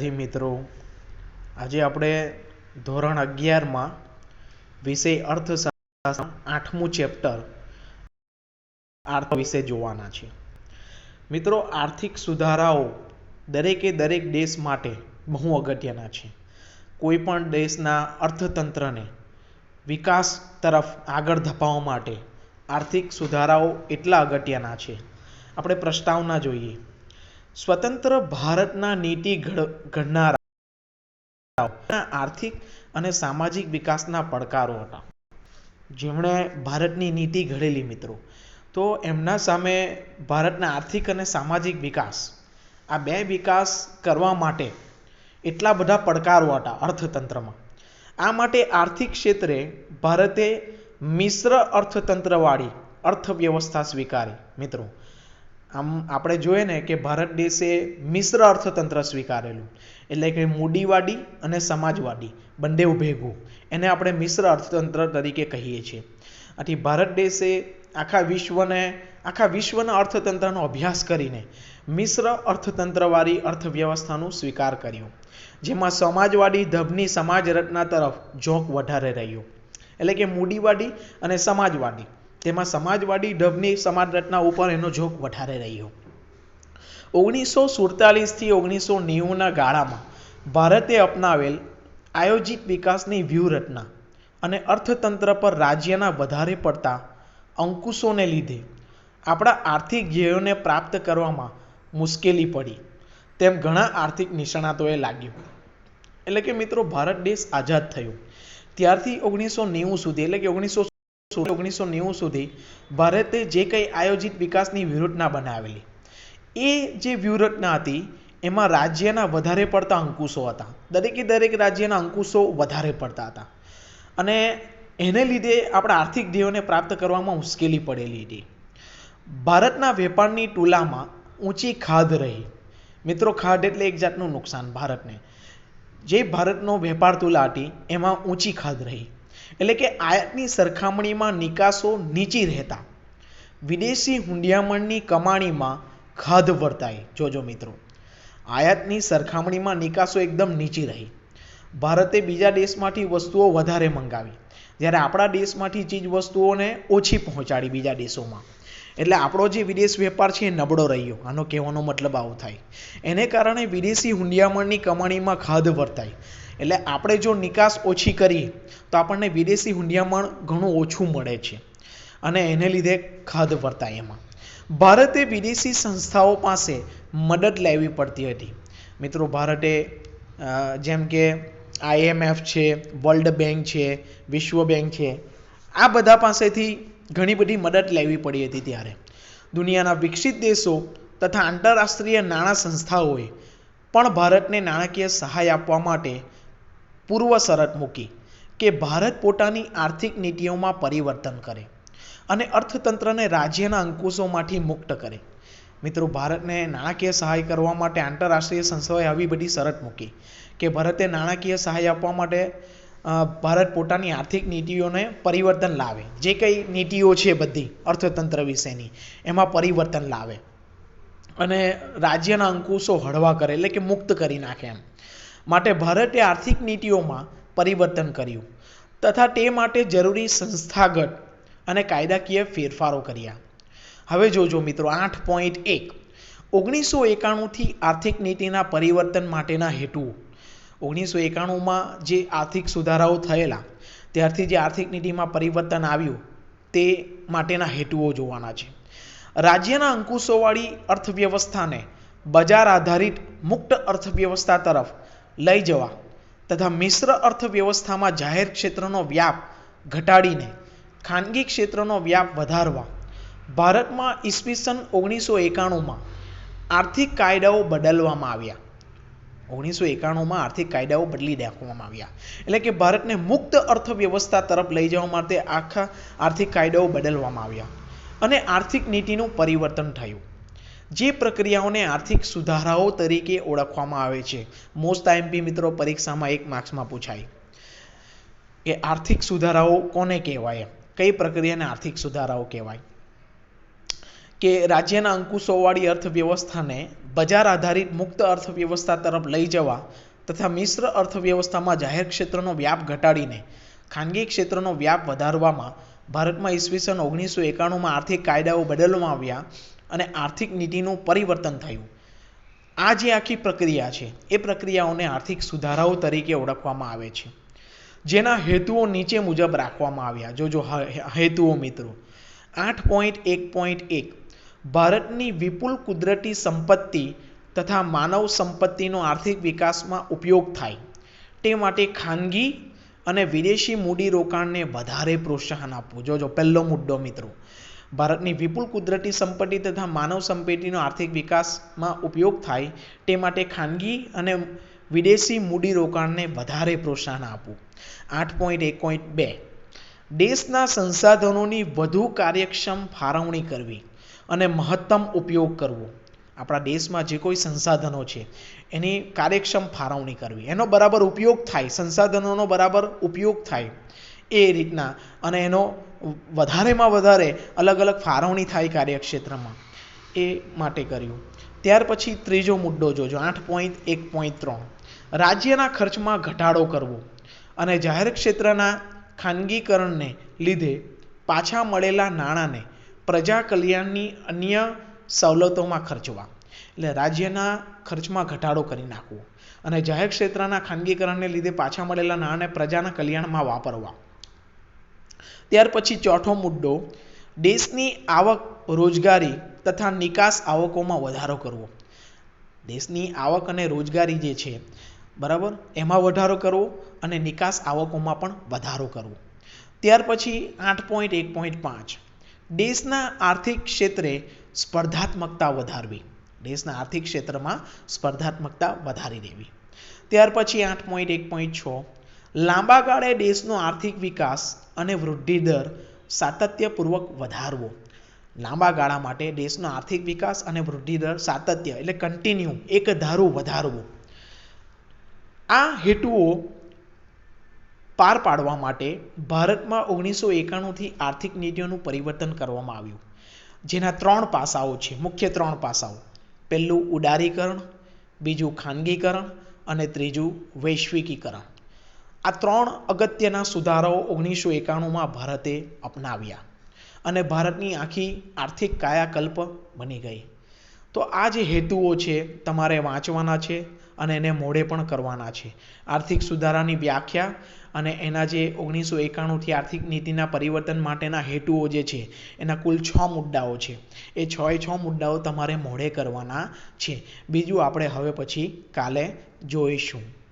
જી મિત્રો, આજે આપણે ધોરણ અગિયારમાં વિષય અર્થશાસ્ત્ર આઠમું ચેપ્ટર આર્થ વિશે જોવાના છે. મિત્રો, આર્થિક સુધારાઓ દરેકે દરેક દેશ માટે બહુ અગત્યના છે. કોઈ પણ દેશના અર્થતંત્રને વિકાસ તરફ આગળ ધપાવવા માટે આર્થિક સુધારાઓ એટલા અગત્યના છે. આપણે પ્રસ્તાવના જોઈએ. સ્વતંત્ર ભારતના નીતિ ઘડ ઘડનારા આર્થિક અને સામાજિક વિકાસના પડકારો હતા. જેમણે ભારતની નીતિ ઘડેલી મિત્રો. તો એમના સામે ભારતના આર્થિક અને સામાજિક વિકાસ. આ બે વિકાસ કરવા માટે એટલા બધા પડકારો હતા અર્થતંત્રમાં. આ માટે આર્થિક ક્ષેત્રે ભારતે મિશ્ર અર્થતંત્રવાળી અર્થવ્યવસ્થા સ્વીકારી મિત્રો. આમ આપણે જોઈએ ને કે ભારત દેશે મિશ્ર અર્થતંત્ર સ્વીકારેલું. એટલે કે મૂડીવાદી અને સમાજવાદી, બંને ભેગું એને આપણે મિશ્ર અર્થતંત્ર તરીકે કહીએ છીએ. આથી ભારત દેશે આખા વિશ્વને, આખા વિશ્વના અર્થતંત્રનો અભ્યાસ કરીને મિશ્ર અર્થતંત્રવાળી અર્થવ્યવસ્થાનું સ્વીકાર કર્યો. જેમાં સમાજવાદી ધબની સમાજ રચના તરફ ઝોંક વધારે રહ્યો. એટલે કે મૂડીવાદી અને સમાજવાદી. તેમાં સમાજવાદી ઢબની સમાજ રચના ઉપર એનો જોક વધારે રહ્યો. ઓગણીસો સુડતાલીસથી ઓગણીસો નેવુંના ગાળામાં ભારતે અપનાવેલ આયોજિત વિકાસની વ્યૂહરચના અને અર્થતંત્ર પર રાજ્યના વધારે પડતા અંકુશોને લીધે આપણા આર્થિક ધ્યેયોને પ્રાપ્ત કરવામાં મુશ્કેલી પડી, તેમ ઘણા આર્થિક નિષ્ણાતોએ લાગ્યું. એટલે કે મિત્રો, ભારત દેશ આઝાદ થયો. ત્યારથી ઓગણીસો નેવું સુધી, એટલે કે ઓગણીસો ઓગણીસો નેવું સુધી ભારતે જે કંઈ આયોજિત વિકાસની વ્યૂહરચના બનાવેલી, એ જે વ્યૂહરચના હતી, એમાં રાજ્યના વધારે પડતા અંકુશો હતા. દરેકે દરેક રાજ્યના અંકુશો વધારે પડતા હતા. અને એને લીધે આપણા આર્થિક ધ્યેયોને પ્રાપ્ત કરવામાં મુશ્કેલી પડેલી હતી. ભારતના વેપારની તુલામાં ઊંચી ખાધ રહી. મિત્રો, ખાધ એટલે એક જાતનું નુકસાન ભારતને. જે ભારતનો વેપાર તુલા હતી, એમાં ઊંચી ખાધ રહી. એટલે કે આયાતની સરખામણીમાં નિકાસો નીચી રહેતા. વિદેશી હુંડિયામણની કમાણીમાં ખાધ વર્તાઈ જોજો મિત્રો. આયાતની સરખામણીમાં નિકાસો એકદમ નીચી રહી. ભારતે બીજા દેશમાંથી વસ્તુઓ વધારે મંગાવી. જ્યારે આપણા દેશમાંથી ચીજ વસ્તુઓને ઓછી પહોંચાડી બીજા દેશોમાં. એટલે આપણો જે વિદેશ વેપાર છે એ નબળો રહ્યો. આનો કહેવાનો મતલબ આવું થાય. એને કારણે વિદેશી હુંડિયામણની કમાણીમાં ખાધ વર્તાય. એટલે આપણે જો નિકાસ ઓછી કરીએ, તો આપણને વિદેશી હુંડિયામણ ઘણું ઓછું મળે છે. અને એને લીધે ખાધ વર્તાય એમાં. ભારતે વિદેશી સંસ્થાઓ પાસે મદદ લેવી પડતી હતી. મિત્રો, ભારતે જેમ કે આઈએમએફ છે, વર્લ્ડ બેંક છે, વિશ્વ બેંક છે, આ બધા પાસેથી ઘણી બધી મદદ લેવી પડી હતી ત્યારે. દુનિયાના વિકસિત દેશો તથા આંતરરાષ્ટ્રીય નાણાં સંસ્થાઓએ પણ ભારતને નાણાકીય સહાય આપવા માટે પૂર્વ શરત મૂકી કે ભારત પોતાની આર્થિક નીતિઓમાં પરિવર્તન કરે અને અર્થતંત્રને રાજ્યના અંકુશોમાંથી મુક્ત કરે. મિત્રો, ભારતને નાણાકીય સહાય કરવા માટે આંતરરાષ્ટ્રીય સંસ્થાઓએ આવી બધી શરત મૂકી કે ભારતે નાણાકીય સહાય આપવા માટે ભારત પોતાની આર્થિક નીતિઓને પરિવર્તન લાવે. જે કંઈ નીતિઓ છે બધી અર્થતંત્ર વિશેની, એમાં પરિવર્તન લાવે અને રાજ્યના અંકુશો હળવા કરે, એટલે કે મુક્ત કરી નાખે એમ. માટે ભારતે આર્થિક નીતિઓમાં પરિવર્તન કર્યું તથા તે માટે જરૂરી સંસ્થાગત અને કાયદાકીય ફેરફારો કર્યા. હવે જોજો મિત્રો, આઠ પોઈન્ટ એક. ઓગણીસો એકાણુંથી આર્થિક નીતિના પરિવર્તન માટેના હેતુઓ ઓગણીસો એકાણુંમાં જે આર્થિક સુધારાઓ થયેલા, ત્યારથી જે આર્થિક નીતિમાં પરિવર્તન આવ્યું, તે માટેના હેતુઓ જોવાના છે. રાજ્યના અંકુશોવાળી અર્થવ્યવસ્થાને બજાર આધારિત મુક્ત અર્થવ્યવસ્થા તરફ લઈ જવા તથા મિશ્ર અર્થવ્યવસ્થામાં જાહેર ક્ષેત્રનો વ્યાપ ઘટાડીને ખાનગી ક્ષેત્રનો વ્યાપ વધારવા. ભારતમાં ઈસવીસન ઓગણીસો એકાણુંમાં આર્થિક કાયદાઓ બદલવામાં આવ્યા. ઓગણીસો એકાણુંમાં આર્થિક કાયદાઓ બદલી નાખવામાં આવ્યા. એટલે કે ભારતને મુક્ત અર્થવ્યવસ્થા તરફ લઈ જવા માટે આખા આર્થિક કાયદાઓ બદલવામાં આવ્યા. અને આર્થિક નીતિનું પરિવર્તન થયું. જે પ્રક્રિયાઓને આર્થિક સુધારાઓ તરીકે ઓળખવામાં આવે છે. મોસ્ટ આઈએમપી મિત્રો પરીક્ષામાં એક માર્ક્સમાં પૂછાય કે આર્થિક સુધારાઓ કોને કહેવાય? કઈ પ્રક્રિયાને આર્થિક સુધારાઓ કહેવાય? કે રાજ્યના અંકુશોવાળી અર્થવ્યવસ્થાને બજાર આધારિત મુક્ત અર્થવ્યવસ્થા તરફ લઈ જવા તથા મિશ્ર અર્થવ્યવસ્થામાં જાહેર ક્ષેત્રનો વ્યાપ ઘટાડીને ખાનગી ક્ષેત્રનો વ્યાપ વધારવામાં ભારતમાં ઈસવીસન ઓગણીસો એકાણુંમાં આર્થિક કાયદાઓ બદલવામાં આવ્યા. અને આર્થિક નીતિનું પરિવર્તન થયું. આ જે આખી પ્રક્રિયા છે, એ પ્રક્રિયાઓને આર્થિક સુધારાઓ તરીકે ઓળખવામાં આવે છે. જેના હેતુઓ નીચે મુજબ રાખવામાં આવ્યા. જો જો, હ- હેતુઓ મિત્રો. આઠ પોઈન્ટ એક પોઈન્ટ એક. ભારતની વિપુલ કુદરતી સંપત્તિ તથા માનવ સંપત્તિનો આર્થિક વિકાસમાં ઉપયોગ થાય. તે માટે ખાનગી અને વિદેશી મૂડીરોકાણને વધારે પ્રોત્સાહન આપવું. જોજો પહેલો મુદ્દો મિત્રો. ભારતની વિપુલ કુદરતી સંપત્તિ તથા માનવ સંપત્તિનો આર્થિક વિકાસમાં ઉપયોગ થાય તે માટે ખાનગી અને વિદેશી મૂડીરોકાણને વધારે પ્રોત્સાહન આપવું. આઠ પોઈન્ટ એક પોઈન્ટ બે. દેશના સંસાધનોની વધુ કાર્યક્ષમ ફાળવણી કરવી અને મહત્તમ ઉપયોગ કરવો. આપણા દેશમાં જે કોઈ સંસાધનો છે, એની કાર્યક્ષમ ફાળવણી કરવી. એનો બરાબર ઉપયોગ થાય, સંસાધનોનો બરાબર ઉપયોગ થાય એ રીતના અને એનો વધારેમાં વધારે અલગ અલગ ફાળવણી થાય કાર્યક્ષેત્રમાં એ માટે કર્યું. ત્યાર પછી ત્રીજો મુદ્દો જોજો, આઠ પોઈન્ટ એક પોઈન્ટ ત્રણ. રાજ્યના ખર્ચમાં ઘટાડો કરવો અને જાહેર ક્ષેત્રના ખાનગીકરણને લીધે પાછા મળેલા નાણાંને પ્રજા કલ્યાણની અન્ય સવલતોમાં ખર્ચવા. એટલે રાજ્યના ખર્ચમાં ઘટાડો કરી નાખવો અને જાહેર ક્ષેત્રના ખાનગીકરણને લીધે પાછા મળેલા નાણાંને પ્રજાના કલ્યાણમાં વાપરવા. ત્યાર પછી ચોથો મુદ્દો, દેશની આવક રોજગારી તથા નિકાસ આવકોમાં વધારો કરવો. દેશની આવક અને રોજગારી જે છે, બરાબર, એમાં વધારો કરવો અને નિકાસ આવકોમાં પણ વધારો કરવો. ત્યાર પછી આઠ પોઈન્ટ, એક પોઈન્ટ પાંચ. દેશના આર્થિક ક્ષેત્રે સ્પર્ધાત્મકતા વધારવી. દેશના આર્થિક ક્ષેત્રમાં સ્પર્ધાત્મકતા વધારી દેવી. ત્યાર પછી આઠ પોઈન્ટ, એક પોઈન્ટ છ. લાંબા ગાળે દેશનો આર્થિક વિકાસ અને વૃદ્ધિ દર સાતત્યપૂર્વક વધારવો. લાંબા ગાળા માટે દેશનો આર્થિક વિકાસ અને વૃદ્ધિ દર સાતત્ય એટલે કન્ટિન્યુ એક ધારું વધારવું. આ હેતુઓ પાર પાડવા માટે ભારતમાં ઓગણીસો એકાણુંથી આર્થિક નીતિઓનું પરિવર્તન કરવામાં આવ્યું. જેના ત્રણ પાસાઓ છે. મુખ્ય ત્રણ પાસાઓ. પહેલું ઉદારીકરણ, બીજું ખાનગીકરણ અને ત્રીજું વૈશ્વિકીકરણ. આ ત્રણ અગત્યના સુધારાઓ ઓગણીસો એકાણુંમાં ભારતે અપનાવ્યા અને ભારતની આખી આર્થિક કાયાકલ્પ બની ગઈ. તો આ જે હેતુઓ છે, તમારે વાંચવાના છે અને એને મોઢે પણ કરવાના છે. આર્થિક સુધારાની વ્યાખ્યા અને એના જે ઓગણીસો એકાણુંથી આર્થિક નીતિના પરિવર્તન માટેના હેતુઓ જે છે, એના કુલ છ મુદ્દાઓ છે. એ છ એ છ મુદ્દાઓ તમારે મોઢે કરવાના છે. બીજું આપણે હવે પછી કાલે જોઈશું.